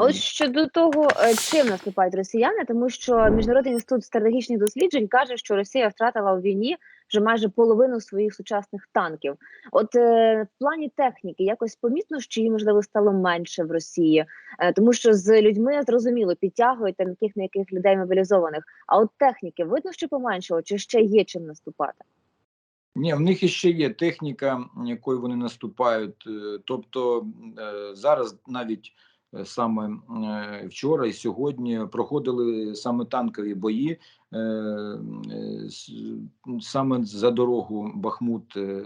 От щодо того, е, чим наступають росіяни, тому що міжнародний інститут стратегічних досліджень каже, що Росія втратила у війні вже майже половину своїх сучасних танків. От е, в плані техніки якось помітно, що її можливо стало менше в Росії, е, тому що з людьми зрозуміло підтягують там яких на яких людей мобілізованих. А от техніки видно, що поменшало, чи ще є чим наступати? Ні, в них іще є техніка, якою вони наступають. Е, Тобто е, зараз навіть саме е, вчора і сьогодні проходили саме танкові бої, е, е, саме за дорогу Бахмут е,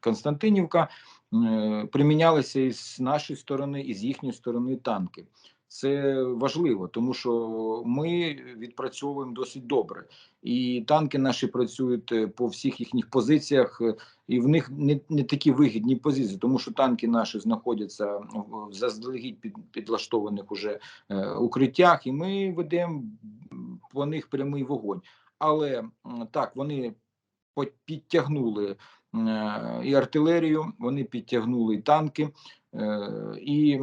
Константинівка. е, Примінялися і з нашої сторони, і з їхньої сторони танки. Це важливо, тому що ми відпрацьовуємо досить добре і танки наші працюють е, по всіх їхніх позиціях, е, і в них не, не такі вигідні позиції, тому що танки наші знаходяться в заздалегідь під, підлаштованих уже е, укриттях, і ми ведемо по них прямий вогонь. Але так вони підтягнули е, і артилерію, вони підтягнули і танки. Е, І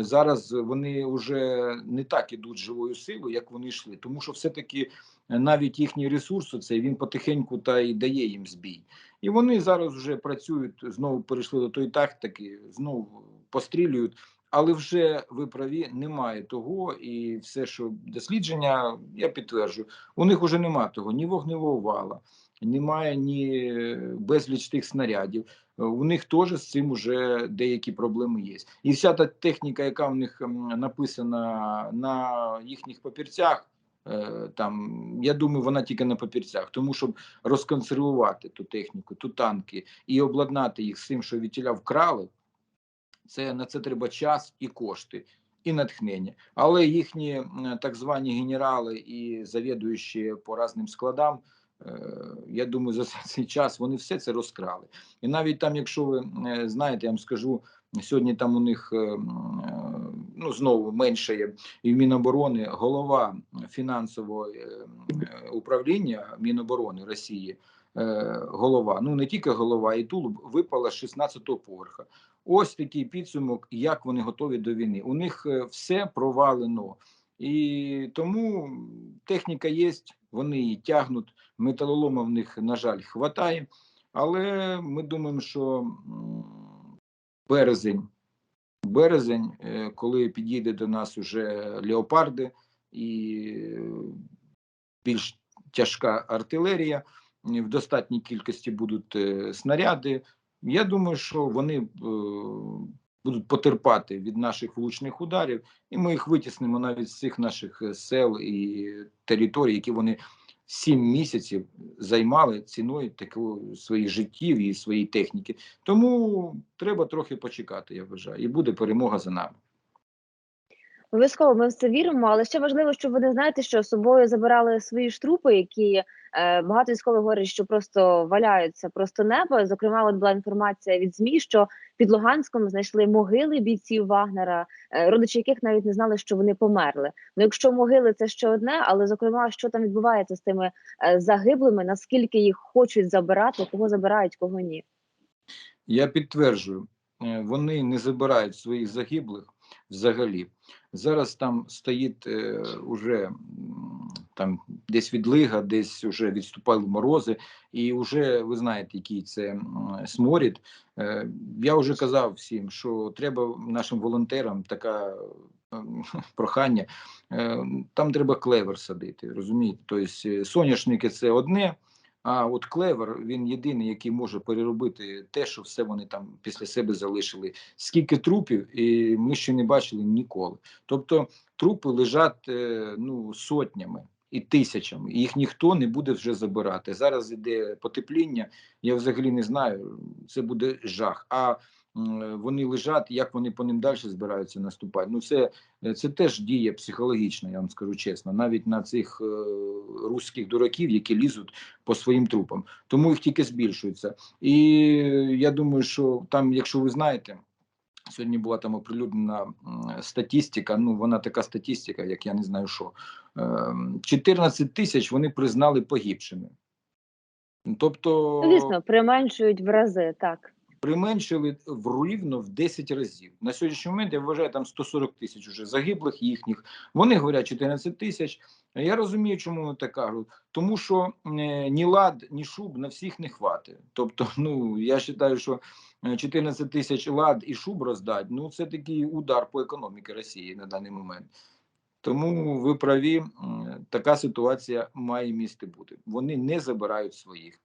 зараз вони вже не так ідуть живою силою, як вони йшли, тому що все-таки навіть їхній ресурс це він потихеньку та й дає їм збій. І вони зараз вже працюють, знову перейшли до тої тактики, знову пострілюють. Але вже ви праві, немає того, і все, що дослідження, я підтверджую, у них вже немає того ні вогневого вала, немає ні е, безліч тих снарядів. Е, У них теж з цим вже деякі проблеми є. І вся та техніка, яка в них написана на їхніх папірцях, е, там я думаю, вона тільки на папірцях, тому щоб розконсервувати ту техніку, ту танки і обладнати їх з цим, що відтіля вкрали. Це на це треба час і кошти, і натхнення. Але їхні так звані генерали і завідуючі по різним складам. е, Я думаю, за цей час вони все це розкрали. І навіть там, якщо ви е, знаєте, я вам скажу, сьогодні там у них е, ну знову менше є і в Міноборони голова фінансового управління Міноборони Росії. Голова, ну не тільки голова, і тулуб випала з 16-го поверха. Ось такий підсумок, як вони готові до війни. У них е, все провалено, і тому техніка є, вони її тягнуть. Металолома в них, на жаль, хватає, але ми думаємо, що березень, березень, е, коли підійде до нас уже леопарди і е, більш тяжка артилерія, в достатній кількості будуть снаряди. Я думаю, що вони е, будуть потерпати від наших влучних ударів, і ми їх витіснимо навіть з цих наших е, сел і територій, які вони сім місяців займали ціною такого своїх життів і своєї техніки. Тому треба трохи почекати, я вважаю, і буде перемога за нами. Обов'язково ми в це віримо, але ще важливо, щоб вони знаєте, що собою забирали свої ж трупи, які багато військових говорять, що просто валяються просто небо. Зокрема, от була інформація від ЗМІ, що під Луганськом знайшли могили бійців Вагнера, е, родичі яких навіть не знали, що вони померли. Ну, якщо могили, це ще одне, але зокрема, що там відбувається з тими е, загиблими, наскільки їх хочуть забирати, кого забирають, кого ні. Я підтверджую, е, вони не забирають своїх загиблих взагалі. Зараз там стоїть е, уже там десь відлига, десь вже відступали морози, і вже ви знаєте, який це сморід. Е, я вже казав всім, що треба нашим волонтерам така ем, прохання. е, Там треба клевер садити, розумієте? Тобто е, соняшники це одне. А от клевер він єдиний, який може переробити те, що все вони там після себе залишили. Скільки трупів, і ми ще не бачили ніколи. Тобто трупи лежать е, ну сотнями і тисячами, і їх ніхто не буде вже забирати. Зараз іде потепління. Я взагалі не знаю. Це буде жах. А вони лежать, як вони по ним далі збираються наступати. Ну це, це теж діє психологічно, я вам скажу чесно, навіть на цих е, руських дураків, які лізуть по своїм трупам. Тому їх тільки збільшується. І я думаю, що там, якщо ви знаєте. Сьогодні була там оприлюднена статістика. Ну вона така статистика, як я не знаю що. Ем, 14 тисяч вони признали погибшими. Тобто, Ну, Звісно, применшують в рази так. Применшили в рівно в 10 разів. На сьогоднішній момент я вважаю там 140 тисяч уже загиблих їхніх. Вони говорять 14 тисяч. Я розумію, чому вони так кажуть. Тому що е, ні лад, ні шуб на всіх не хватить. Тобто, ну я вважаю, що е, 14 тисяч лад і шуб роздать. Ну це такий удар по економіці Росії на даний момент. Тому ви праві, така ситуація має місце бути. Вони не забирають своїх.